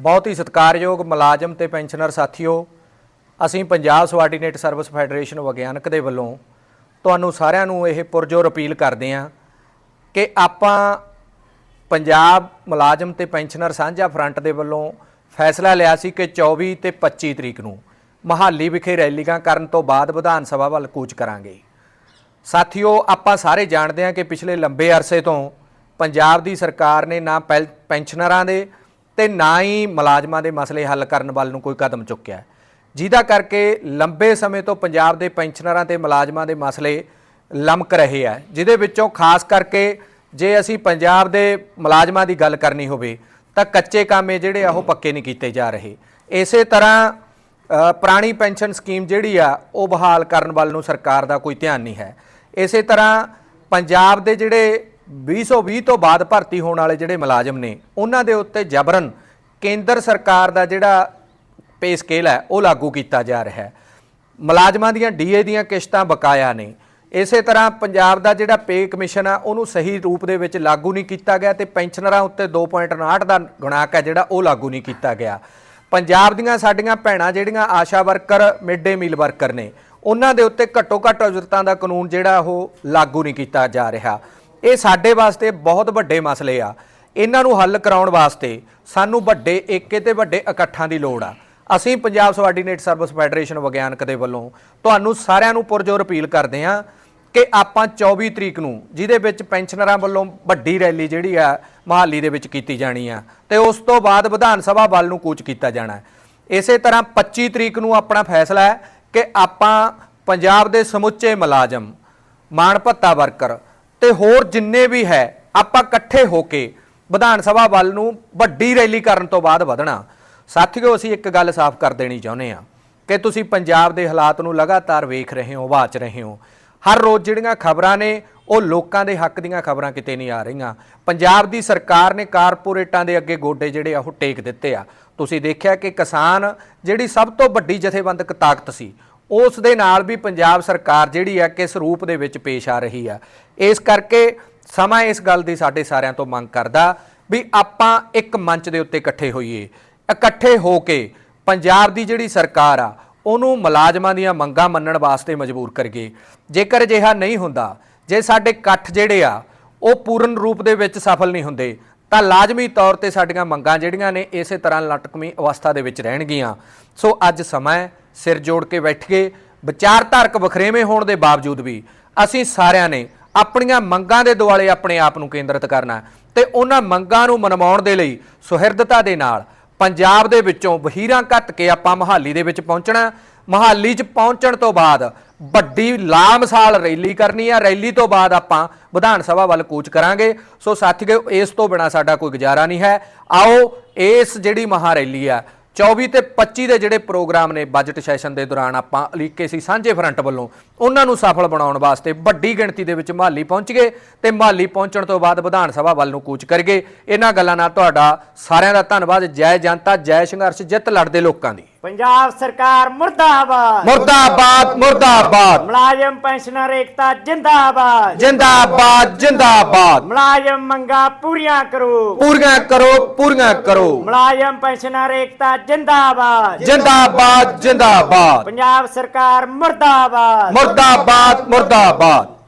ਬਹੁਤ ਹੀ ਸਤਿਕਾਰਯੋਗ ਮੁਲਾਜ਼ਮ ਤੇ ਪੈਨਸ਼ਨਰ ਸਾਥੀਓ, ਅਸੀਂ ਪੰਜਾਬ ਸਵਾਰਡੀਨੇਟ ਸਰਵਿਸ ਫੈਡਰੇਸ਼ਨ ਵਿਗਿਆਨਕ ਦੇ ਵੱਲੋਂ ਤੁਹਾਨੂੰ ਸਾਰਿਆਂ ਨੂੰ ਇਹ ਪੁਰਜੋਰ ਅਪੀਲ ਕਰਦੇ ਹਾਂ ਕਿ ਆਪਾਂ ਪੰਜਾਬ ਮੁਲਾਜ਼ਮ ਤੇ ਪੈਨਸ਼ਨਰ ਸਾਂਝਾ ਫਰੰਟ ਦੇ ਵੱਲੋਂ ਫੈਸਲਾ ਲਿਆ ਸੀ ਕਿ 24 ਤੇ 25 ਤਰੀਕ ਨੂੰ ਮਹਾਲੀ ਵਿਖੇ ਰੈਲੀਆਂ ਕਰਨ ਤੋਂ ਬਾਅਦ ਵਿਧਾਨ ਸਭਾ ਵੱਲ ਕੂਚ ਕਰਾਂਗੇ। ਸਾਥੀਓ, ਆਪਾਂ ਸਾਰੇ ਜਾਣਦੇ ਹਾਂ ਕਿ ਪਿਛਲੇ ਲੰਬੇ ਅਰਸੇ ਤੋਂ ਪੰਜਾਬ ਦੀ ਸਰਕਾਰ ਨੇ ਨਾ ਪੈਲ- ਪੈਨਸ਼ਨਰਾਂ ਦੇ ਤੇ ਨਾ ਹੀ ਮੁਲਾਜ਼ਮਾਂ ਦੇ ਮਸਲੇ ਹੱਲ ਕਰਨ ਵੱਲ ਨੂੰ ਕੋਈ ਕਦਮ ਚੁੱਕਿਆ ਜਿਹਦਾ ਕਰਕੇ ਲੰਬੇ ਸਮੇਂ ਤੋਂ ਪੰਜਾਬ ਦੇ ਪੈਨਸ਼ਨਰਾਂ ਤੇ ਮੁਲਾਜ਼ਮਾਂ ਦੇ ਮਸਲੇ ਲਮਕ ਰਹੇ ਆ। ਜਿਹਦੇ ਵਿੱਚੋਂ ਖਾਸ ਕਰਕੇ ਜੇ ਅਸੀਂ ਪੰਜਾਬ ਦੇ ਮੁਲਾਜ਼ਮਾਂ ਦੀ ਗੱਲ ਕਰਨੀ ਹੋਵੇ, ਤਾਂ ਕੱਚੇ ਕਾਮੇ ਜਿਹੜੇ ਆ ਉਹ ਪੱਕੇ ਨਹੀਂ ਕੀਤੇ ਜਾ ਰਹੇ। ਇਸੇ ਤਰ੍ਹਾਂ ਪੁਰਾਣੀ ਪੈਨਸ਼ਨ ਸਕੀਮ ਜਿਹੜੀ ਆ, ਉਹ ਬਹਾਲ ਕਰਨ ਵੱਲ ਨੂੰ ਸਰਕਾਰ ਦਾ ਕੋਈ ਧਿਆਨ ਨਹੀਂ ਹੈ। ਇਸੇ ਤਰ੍ਹਾਂ ਪੰਜਾਬ ਦੇ ਜਿਹੜੇ 2020 ਤੋਂ ਬਾਅਦ ਭਰਤੀ ਹੋਣ ਵਾਲੇ ਜਿਹੜੇ ਮੁਲਾਜ਼ਮ ਨੇ, ਉਹਨਾਂ ਦੇ ਉੱਤੇ ਜਬਰਨ ਕੇਂਦਰ ਸਰਕਾਰ ਦਾ ਜਿਹੜਾ ਪੇ ਸਕੇਲ ਹੈ, ਉਹ ਲਾਗੂ ਕੀਤਾ ਜਾ ਰਿਹਾ ਹੈ। ਮੁਲਾਜ਼ਮਾਂ ਦੀਆਂ ਡੀਏ ਦੀਆਂ ਕਿਸ਼ਤਾਂ ਬਕਾਇਆ ਨੇ। ਇਸੇ ਤਰ੍ਹਾਂ ਪੰਜਾਬ ਦਾ ਜਿਹੜਾ ਪੇ ਕਮਿਸ਼ਨ ਆ, ਉਹਨੂੰ ਸਹੀ ਰੂਪ ਦੇ ਵਿੱਚ ਲਾਗੂ ਨਹੀਂ ਕੀਤਾ ਗਿਆ ਤੇ ਪੈਨਸ਼ਨਰਾਂ ਉੱਤੇ 2.59 ਦਾ ਗੁਣਾਕ ਹੈ, ਜਿਹੜਾ ਉਹ ਲਾਗੂ ਨਹੀਂ ਕੀਤਾ ਗਿਆ। ਪੰਜਾਬ ਦੀਆਂ ਸਾਡੀਆਂ ਭੈਣਾਂ ਜਿਹੜੀਆਂ Asha worker, mid day meal worker ਨੇ, ਉਹਨਾਂ ਦੇ ਉੱਤੇ ਘੱਟੋ ਘੱਟ ਉਜਰਤਾਂ ਦਾ ਕਾਨੂੰਨ ਜਿਹੜਾ ਉਹ ਲਾਗੂ ਨਹੀਂ ਕੀਤਾ ਜਾ ਰਿਹਾ। ਇਹ ਸਾਡੇ ਵਾਸਤੇ ਬਹੁਤ ਵੱਡੇ ਮਸਲੇ ਆ। ਇਹਨਾਂ ਨੂੰ ਹੱਲ ਕਰਾਉਣ ਵਾਸਤੇ ਸਾਨੂੰ ਵੱਡੇ ਏਕੇ ਤੇ ਵੱਡੇ ਇਕੱਠਾਂ ਦੀ ਲੋੜ ਆ। ਅਸੀਂ ਪੰਜਾਬ ਸਵਾਰਡੀਨੇਟ ਸਰਵਿਸ ਫੈਡਰੇਸ਼ਨ ਵਿਗਿਆਨਕ ਦੇ ਵੱਲੋਂ ਤੁਹਾਨੂੰ ਸਾਰਿਆਂ ਨੂੰ ਪੁਰਜੋਰ ਅਪੀਲ ਕਰਦੇ ਹਾਂ ਕਿ ਆਪਾਂ 24 ਤਰੀਕ ਨੂੰ, ਜਿਹਦੇ ਵਿੱਚ ਪੈਨਸ਼ਨਰਾਂ ਵੱਲੋਂ ਵੱਡੀ ਰੈਲੀ ਜਿਹੜੀ ਆ, ਮਹਾਲੀ ਦੇ ਵਿੱਚ ਕੀਤੀ ਜਾਣੀ ਆ ਤੇ ਉਸ ਤੋਂ ਬਾਅਦ ਵਿਧਾਨ ਸਭਾ ਵੱਲ ਨੂੰ ਕੂਚ ਕੀਤਾ ਜਾਣਾ ਇਸੇ ਤਰ੍ਹਾਂ 25 ਤਰੀਕ ਨੂੰ ਆਪਣਾ ਫੈਸਲਾ ਹੈ ਕਿ ਆਪਾਂ ਪੰਜਾਬ ਦੇ ਸਮੁੱਚੇ ਮੁਲਾਜ਼ਮ ਮਾਣ ਭੱਤਾ ਵਰਕਰ ਤੇ ਹੋਰ ਜਿੰਨੇ ਵੀ ਹੈ, ਆਪਾਂ ਇਕੱਠੇ ਹੋ ਕੇ ਵਿਧਾਨ ਸਭਾ ਵੱਲ ਨੂੰ ਵੱਡੀ ਰੈਲੀ ਕਰਨ ਤੋਂ ਬਾਅਦ ਵਧਣਾ। ਸਾਥੀਓ, ਅਸੀਂ ਇੱਕ ਗੱਲ ਸਾਫ਼ ਕਰ ਦੇਣੀ ਚਾਹੁੰਦੇ ਹਾਂ ਕਿ ਤੁਸੀਂ ਪੰਜਾਬ ਦੇ ਹਾਲਾਤ ਨੂੰ ਲਗਾਤਾਰ ਵੇਖ ਰਹੇ ਹੋ, ਵਾਚ ਰਹੇ ਹੋ। ਹਰ ਰੋਜ਼ ਜਿਹੜੀਆਂ ਖਬਰਾਂ ਨੇ, ਉਹ ਲੋਕਾਂ ਦੇ ਹੱਕ ਦੀਆਂ ਖਬਰਾਂ ਕਿਤੇ ਨਹੀਂ ਆ ਰਹੀਆਂ। ਪੰਜਾਬ ਦੀ ਸਰਕਾਰ ਨੇ ਕਾਰਪੋਰੇਟਾਂ ਦੇ ਅੱਗੇ ਗੋਡੇ ਜਿਹੜੇ ਆ, ਉਹ ਟੇਕ ਦਿੱਤੇ ਆ। ਤੁਸੀਂ ਦੇਖਿਆ ਕਿ ਕਿਸਾਨ ਜਿਹੜੀ ਸਭ ਤੋਂ ਵੱਡੀ ਜਥੇਬੰਦਕ ਤਾਕਤ ਸੀ ਉਸ ਦੇ ਨਾਲ ਵੀ ਪੰਜਾਬ ਸਰਕਾਰ ਜਿਹੜੀ ਆ ਕਿਸ ਰੂਪ ਦੇ ਵਿੱਚ ਪੇਸ਼ ਆ ਰਹੀ ਆ। ਇਸ ਕਰਕੇ ਸਮਾਂ ਇਸ ਗੱਲ ਦੀ ਸਾਡੇ ਸਾਰਿਆਂ ਤੋਂ ਮੰਗ ਕਰਦਾ ਵੀ ਆਪਾਂ ਇੱਕ ਮੰਚ ਦੇ ਉੱਤੇ ਇਕੱਠੇ ਹੋਈਏ। ਇਕੱਠੇ ਹੋ ਕੇ ਪੰਜਾਬ ਦੀ ਜਿਹੜੀ ਸਰਕਾਰ ਆ ਉਹਨੂੰ ਮੁਲਾਜ਼ਮਾਂ ਦੀਆਂ ਮੰਗਾਂ ਮੰਨਣ ਵਾਸਤੇ ਮਜਬੂਰ ਕਰੀਏ। ਜੇਕਰ ਅਜਿਹਾ ਨਹੀਂ ਹੁੰਦਾ ਜੇ ਸਾਡੇ ਇਕੱਠ ਜਿਹੜੇ ਆ ਉਹ ਪੂਰਨ ਰੂਪ ਦੇ ਵਿੱਚ ਸਫਲ ਨਹੀਂ ਹੁੰਦੇ ਤਾਂ ਲਾਜ਼ਮੀ ਤੌਰ ਤੇ ਸਾਡੀਆਂ ਮੰਗਾਂ ਜਿਹੜੀਆਂ ਨੇ ਇਸੇ ਤਰ੍ਹਾਂ ਲਟਕਵੀਂ ਅਵਸਥਾ ਦੇ ਵਿੱਚ ਰਹਿਣਗੀਆਂ। ਸੋ ਅੱਜ ਸਮਾਂ ਹੈ, ਸਿਰ ਜੋੜ ਕੇ ਬੈਠੀਏ ਵਿਚਾਰਧਾਰਕ ਵਖਰੇਵੇਂ ਹੋਣ ਦੇ ਬਾਵਜੂਦ ਵੀ ਅਸੀਂ ਸਾਰਿਆਂ ਨੇ ਆਪਣੀਆਂ ਮੰਗਾਂ ਦੇ ਦੁਆਲੇ ਆਪਣੇ ਆਪ ਨੂੰ ਕੇਂਦਰਿਤ ਕਰਨਾ ਹੈ ਤੇ ਉਹਨਾਂ ਮੰਗਾਂ ਨੂੰ ਮਨਵਾਉਣ ਦੇ ਲਈ ਸੁਹਿਰਦਤਾ ਦੇ ਨਾਲ ਪੰਜਾਬ ਦੇ ਵਿੱਚੋਂ ਵਹੀਰਾਂ ਘੱਟ ਕੇ ਆਪਾਂ ਮਹਾਲੀ ਦੇ ਵਿੱਚ ਪਹੁੰਚਣਾ ਮਹਾਲੀ 'ਚ ਪਹੁੰਚਣ ਤੋਂ ਬਾਅਦ ਵੱਡੀ ਲਾਮਸਾਲ ਰੈਲੀ ਕਰਨੀ ਆ ਰੈਲੀ ਤੋਂ ਬਾਅਦ ਆਪਾਂ ਵਿਧਾਨ ਸਭਾ ਵੱਲ ਕੂਚ ਕਰਾਂਗੇ। ਸੋ ਸਾਥੀਓ, ਇਸ ਤੋਂ ਬਿਨਾ ਸਾਡਾ ਕੋਈ ਗੁਜ਼ਾਰਾ ਨਹੀਂ ਹੈ। ਆਓ, ਇਸ ਜਿਹੜੀ ਮਹਾ ਰੈਲੀ ਆ 24 ਤੇ 25 ਦੇ ਜਿਹੜੇ ਪ੍ਰੋਗਰਾਮ ਨੇ ਬਜਟ ਸੈਸ਼ਨ ਦੇ ਦੌਰਾਨ ਆਪਾਂ ਅਲੀਕੇ ਸੀ ਸਾਂਝੇ ਫਰੰਟ ਵੱਲੋਂ, ਉਹਨਾਂ ਨੂੰ ਸਫਲ ਬਣਾਉਣ ਵਾਸਤੇ ਵੱਡੀ ਗਿਣਤੀ ਦੇ ਵਿੱਚ ਮਹਾਲੀ ਪਹੁੰਚ ਗਏ ਤੇ ਮਹਾਲੀ ਪਹੁੰਚਣ ਤੋਂ ਬਾਅਦ ਵਿਧਾਨ ਸਭਾ ਵੱਲ ਨੂੰ ਕੂਚ ਕਰਗੇ ਇਹਨਾਂ ਗੱਲਾਂ ਨਾਲ ਤੁਹਾਡਾ ਸਾਰਿਆਂ ਦਾ ਧੰਨਵਾਦ। ਜੈ ਜਨਤਾ, ਜੈ ਸੰਘਰਸ਼, ਜਿੱਤ ਲੜਦੇ ਲੋਕਾਂ ਦੀ। ਪੰਜਾਬ ਸਰਕਾਰ ਮੁਰਦਾਬਾਦ। ਮੁਰਦਾਬਾਦ ਮੁਰਦਾਬਾਦ। ਮੁਲਾਜ਼ਮ ਪੈਨਸ਼ਨਰ ਏਕਤਾ ਜਿੰਦਾਬਾਦ। ਜਿੰਦਾਬਾਦ ਜਿੰਦਾਬਾਦ। ਮੁਲਾਜ਼ਮ ਮੰਗਾ ਪੂਰੀਆਂ ਕਰੋ। ਪੂਰੀਆਂ ਕਰੋ ਪੂਰੀਆਂ ਕਰੋ। ਮੁਲਾਜ਼ਮ ਪੈਨਸ਼ਨਰ ਏਕਤਾ ਜਿੰਦਾਬਾਦ। ਜਿੰਦਾਬਾਦ ਜਿੰਦਾਬਾਦ। ਪੰਜਾਬ ਸਰਕਾਰ ਮੁਰਦਾਬਾਦ। ਮੁਰਦਾਬਾਦ ਮੁਰਦਾਬਾਦ।